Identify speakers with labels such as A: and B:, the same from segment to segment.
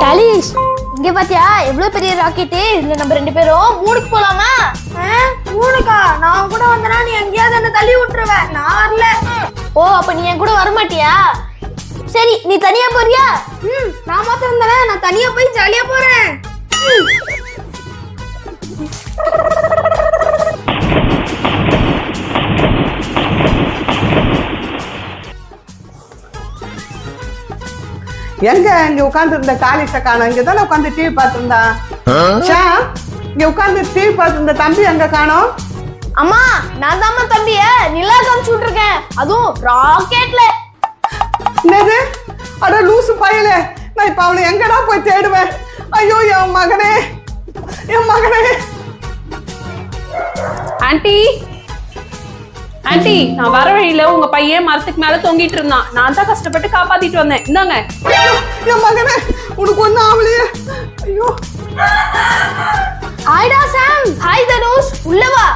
A: டாலிஷ் இங்க பாத்தியா? எவ்வளவு பெரிய ராக்கெட்டு இதுல நம்ம ரெண்டு பேரும் மூணுக்கு போலாமா? மூணுக்கா நான் கூட வந்தனா நீ எங்கேயாவது என்ன தள்ளி விட்டுருவ. நான் வரல. ஓ அப்ப நீ என் கூட வர மாட்டியா சரி நீ தனியா போறியா? ம் நான் மாத்திரம் தானே நான் தனியா போய் ஜாலியா போறேன்.
B: எங்க இங்க உட்கார்ந்து இருந்த காலிஷ காணோம் இங்க தானே உட்கார்ந்து டிவி பார்த்திருந்தான் ஷாம் இங்க உட்கார்ந்து டிவி பார்த்திருந்த தம்பி எங்க காணோம்?
A: அம்மா நான் தாம்மா தம்பிய நிலா காமிச்சு விட்டுருக்கேன். அதுவும் ராக்கெட்ல.
B: என்னது? அட லூசு பயலே. நான் இப்ப அவனை எங்கடா போய் தேடுவேன்? ஐயோ என் மகனே. என் மகனே.
C: ஆன்ட்டி ஆன்ட்டி நான் வர வழியில உங்க பையன் மரத்துக்கு மேல தொங்கிட்டு இருந்தான். நான் தான் கஷ்டப்பட்டு காப்பாத்திட்டு வந்தேன். இந்தாங்க.
B: என் மகனே உனக்கு ஒன்றும் ஆகலையே. ஐயோ.
A: ஹாய்டா சாம். ஹாய் தனுஷ். உள்ள வா.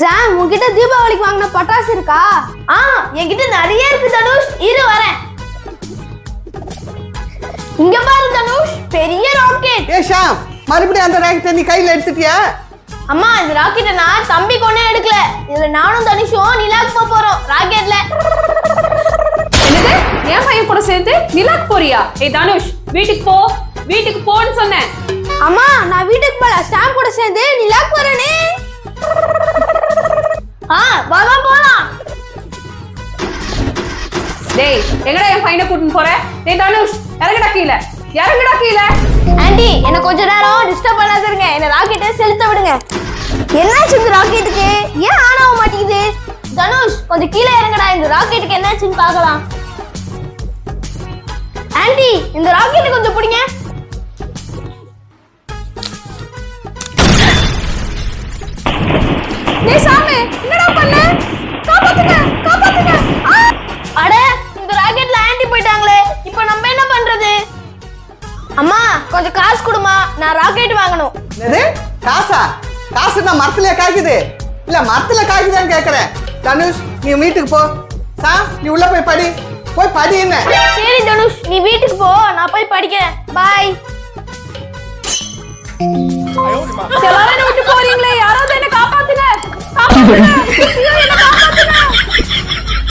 A: சாம் உன்கிட்ட தீபாவளிக்கு வாங்கின பட்டாசு இருக்கா? ஆ என்கிட்ட நிறைய இருக்கு தனுஷ். இரு வரேன். இங்க பாரு தனுஷ். பெரிய ராக்கெட்
B: ஏ ஷாம் மறுபடியும் அந்த ராக்கெட்டை நீ கையில எடுத்துட்டியா?
A: அம்மா இந்த ராக்கெட்டை நான் தம்பி கொண்டே எடுக்கல. இதுல நானும் தனுஷும் நிலாக்கு போக போறோம் ராக்கெட்ல
C: என்னது? என் பையன் கூட சேர்ந்து நிலாக்கு போறியா? ஏய் தனுஷ் வீட்டுக்கு போ. வீட்டுக்கு போன்னு சொன்னேன்.
A: அம்மா நான் வீட்டுக்கு போல சாம் கூட சேர்ந்து நிலாக்கு போறேனே. ஆ வா வா போலாம்.
C: டேய் எங்கடா என் பையனை கூட்டின்னு போற? டேய் தனுஷ் இறங்குடா கீழே. இறங்குடா கீழே.
A: ஆண்டி என்ன கொஞ்ச நேரம் டிஸ்டர்ப் பண்ணாதீங்க. என்ன ராக்கெட்டை செலுத்த விடுங்க. என்னாச்சு இந்த ராக்கெட்டுக்கு ஏன் ஆன் ஆக மாட்டேங்குது? தனுஷ் கொஞ்சம் கீழே இறங்கடா. இந்த ராக்கெட்டுக்கு என்னாச்சுன்னு பார்க்கலாம். ஆண்டி இந்த ராக்கெட்டை கொஞ்சம் பிடிங்க.
C: நீ சாமி என்னடா பண்ண? காப்பாத்துங்க காப்பாத்துங்க.
A: அட இந்த ராக்கெட்ல ஆண்டி போயிட்டாங்களே. இப்போ நம்ம என்ன பண்றது? அம்மா கொஞ்சம் காசு கொடுமா. நான் ராக்கெட் வாங்கணும்.
B: என்னது? காசா? காசு நான் மரத்துல காய்க்குது. இல்ல மரத்துல காய்க்குதான்னு கேக்குறேன். தனுஷ் நீ வீட்டுக்கு போ. சா நீ உள்ள போய் படி. போய் படி என்ன?
A: சரி தனுஷ் நீ வீட்டுக்கு போ. நான் போய் படிக்கிறேன். பாய்
C: என்ன விட்டு போறீங்களே. யாராவது என்ன காப்பாத்துங்க. காப்பாத்துங்க. என்ன